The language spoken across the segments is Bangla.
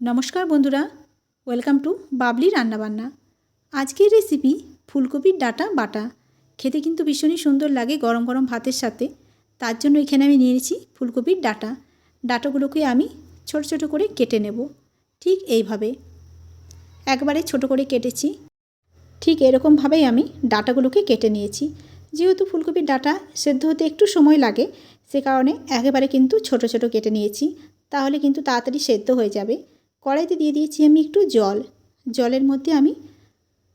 নমস্কার বন্ধুরা, ওয়েলকাম টু বাবলি রান্নাবান্না। আজকের রেসিপি ফুলকপির ডাটা বাটা। খেতে কিন্তু ভীষণই সুন্দর লাগে গরম গরম ভাতের সাথে। তার জন্য এখানে আমি নিয়ে নিয়েছি ফুলকপির ডাটা। ডাটাগুলোকে আমি ছোট ছোট করে কেটে নেব, ঠিক এইভাবে। একবারে ছোট করে কেটেছি। ঠিক এরকমভাবেই আমি ডাটাগুলোকে কেটে নিয়েছি। যেহেতু ফুলকপির ডাটা সেদ্ধ হতে একটু সময় লাগে, সে কারণে একেবারে কিন্তু ছোট ছোট কেটে নিয়েছি। তাহলে কিন্তু তাড়াতাড়ি সেদ্ধ হয়ে যাবে। কড়াইতে দিয়ে দিয়েছি আমি একটু জল। জলের মধ্যে আমি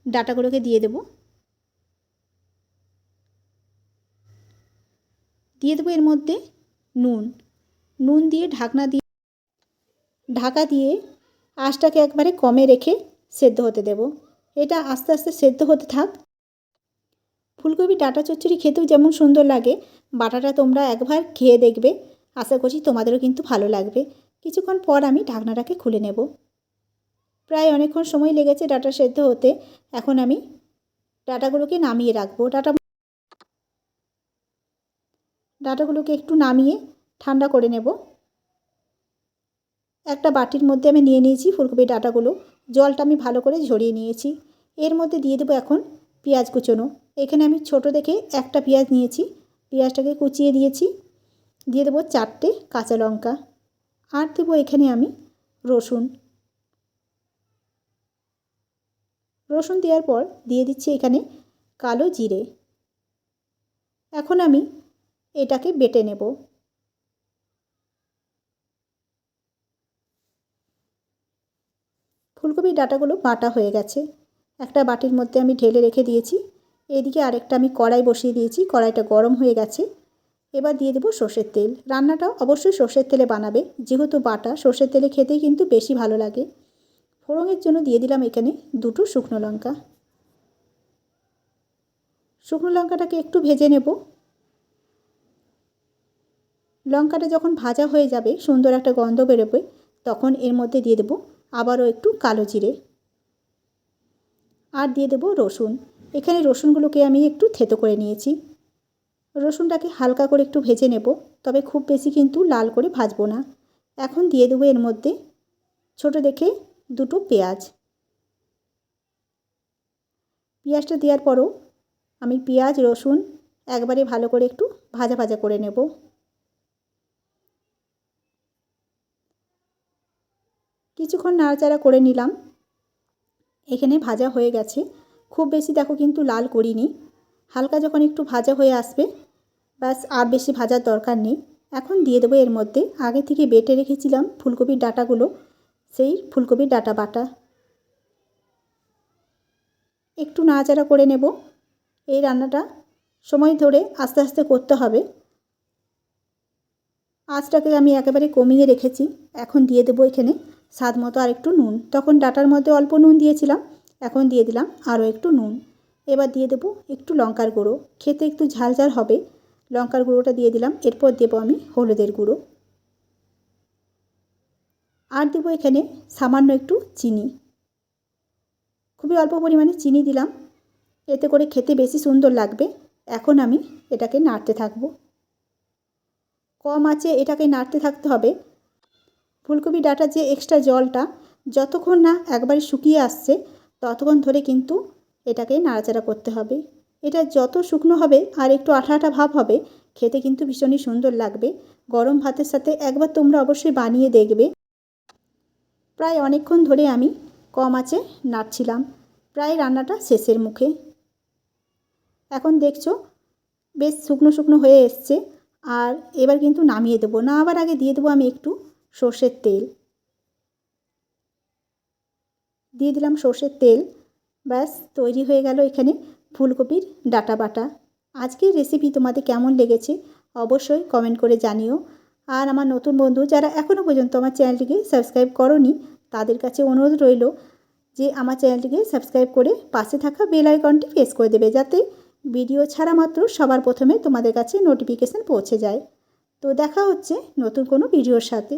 ডাটাগুলোকে দিয়ে দেব। দিয়ে দেবো এর মধ্যে নুন। নুন দিয়ে ঢাকনা দিয়ে ঢাকা দিয়ে আঁচটাকে একবারে কমে রেখে সেদ্ধ হতে দেব। এটা আস্তে আস্তে সেদ্ধ হতে থাক। ফুলকপি, ডাটা, চচ্চড়ি খেতেও যেমন সুন্দর লাগে, বাটাটা তোমরা একবার খেয়ে দেখবে। আশা করছি তোমাদেরও কিন্তু ভালো লাগবে। কিছুক্ষণ পর আমি ঢাকনাটাকে খুলে নেব। প্রায় অনেকক্ষণ সময় লেগেছে ডাটা সেদ্ধ হতে। এখন আমি ডাটাগুলোকে নামিয়ে রাখব। ডাটা ডাটাগুলোকে একটু নামিয়ে ঠান্ডা করে নেব। একটা বাটির মধ্যে আমি নিয়ে নিয়েছি ফুলকপির ডাটাগুলো। জলটা আমি ভালো করে ঝরিয়ে নিয়েছি। এর মধ্যে দিয়ে দেবো এখন পেঁয়াজ কুচোনো। এখানে আমি ছোট দেখে একটা পেঁয়াজ নিয়েছি। পেঁয়াজটাকে কুচিয়ে দিয়েছি। দিয়ে দেবো চারটে কাঁচা লঙ্কা। আর দেবো এখানে আমি রসুন। রসুন দেওয়ার পর দিয়ে দিচ্ছি এখানে কালো জিরে। এখন আমি এটাকে বেটে নেব। ফুলকপির ডাটাগুলো বাটা হয়ে গেছে। একটা বাটির মধ্যে আমি ঢেলে রেখে দিয়েছি। এদিকে আরেকটা আমি কড়াই বসিয়ে দিয়েছি। কড়াইটা গরম হয়ে গেছে। এবার দিয়ে দেবো সর্ষের তেল। রান্নাটা অবশ্যই সর্ষের তেলে বানাবে। যেহেতু বাটা, সর্ষের তেলে খেতেই কিন্তু বেশি ভালো লাগে। ফোড়নের জন্য দিয়ে দিলাম এখানে দুটো শুকনো লঙ্কা। শুকনো লঙ্কাটাকে একটু ভেজে নেব। লঙ্কাটা যখন ভাজা হয়ে যাবে, সুন্দর একটা গন্ধ বেরোবে, তখন এর মধ্যে দিয়ে দেবো আবারও একটু কালো জিরে। আর দিয়ে দেবো রসুন। এখানে রসুনগুলোকে আমি একটু থেতো করে নিয়েছি। রসুনটাকে হালকা করে একটু ভেজে নেব, তবে খুব বেশি কিন্তু লাল করে ভাজবো না। এখন দিয়ে দেবো এর মধ্যে ছোট দেখে দুটো পেঁয়াজ। পেঁয়াজটা দেওয়ার পরও আমি পেঁয়াজ, রসুন একবারে ভালো করে একটু ভাজা ভাজা করে নেব। কিছুক্ষণ নাড়াচাড়া করে নিলাম। এখানে ভাজা হয়ে গেছে। খুব বেশি দেখো কিন্তু লাল করিনি। হালকা যখন একটু ভাজা হয়ে আসবে, ব্যাস আর বেশি ভাজার দরকার নেই। এখন দিয়ে দেবো এর মধ্যে। আগে থেকে বেটে রেখেছিলাম ফুলকপির ডাটাগুলো, সেই ফুলকপির ডাটা বাটা। একটু নাড়াচাড়া করে নেব। এই রান্নাটা সময় ধরে আস্তে আস্তে করতে হবে। আঁচটাকে আমি একেবারে কমিয়ে রেখেছি। এখন দিয়ে দেবো এখানে স্বাদ মতো আর একটু নুন। তখন ডাটার মধ্যে অল্প নুন দিয়েছিলাম, এখন দিয়ে দিলাম আরও একটু নুন। এবার দিয়ে দেবো একটু লঙ্কার গুঁড়ো। খেতে একটু ঝাল ঝাল হবে। লঙ্কার গুঁড়োটা দিয়ে দিলাম। এরপর দেবো আমি হলুদের গুঁড়ো। আর দেবো এখানে সামান্য একটু চিনি। খুবই অল্প পরিমাণে চিনি দিলাম। এতে করে খেতে বেশি সুন্দর লাগবে। এখন আমি এটাকে নাড়তে থাকব। কম আছে এটাকে নাড়তে থাকতে হবে। ফুলকপি ডাটার যে এক্সট্রা জলটা যতক্ষণ না একবারে শুকিয়ে আসছে, ততক্ষণ ধরে কিন্তু এটাকে নাড়াচাড়া করতে হবে। এটা যত শুকনো হবে আর একটু আঠা আঠা ভাব হবে, খেতে কিন্তু ভীষণই সুন্দর লাগবে। গরম ভাতের সাথে একবার তোমরা অবশ্যই বানিয়ে দেখবে। প্রায় অনেকক্ষণ ধরে আমি কম আছে নাড়ছিলাম। প্রায় রান্নাটা শেষের মুখে। এখন দেখছ, বেশ শুকনো শুকনো হয়ে এসছে। আর এবার কিন্তু নামিয়ে দেবো। না আবার আগে দিয়ে দেবো আমি একটু সর্ষের তেল। দিয়ে দিলাম সর্ষের তেল। ব্যাস, তৈরি হয়ে গেল এখানে ফুলকপির ডাটা বাটা। আজকের রেসিপি তোমাদের কেমন লেগেছে অবশ্যই কমেন্ট করে জানিও। আর আমার নতুন বন্ধু যারা এখনও পর্যন্ত আমার চ্যানেলটিকে সাবস্ক্রাইব করনি, তাদের কাছে অনুরোধ রইল যে আমার চ্যানেলটিকে সাবস্ক্রাইব করে পাশে থাকা বেল আইকনটি প্রেস করে দেবে যাতে ভিডিও ছাড়া মাত্র সবার প্রথমে তোমাদের কাছে নোটিফিকেশান পৌঁছে যায়। তো দেখা হচ্ছে নতুন কোনো ভিডিওর সাথে।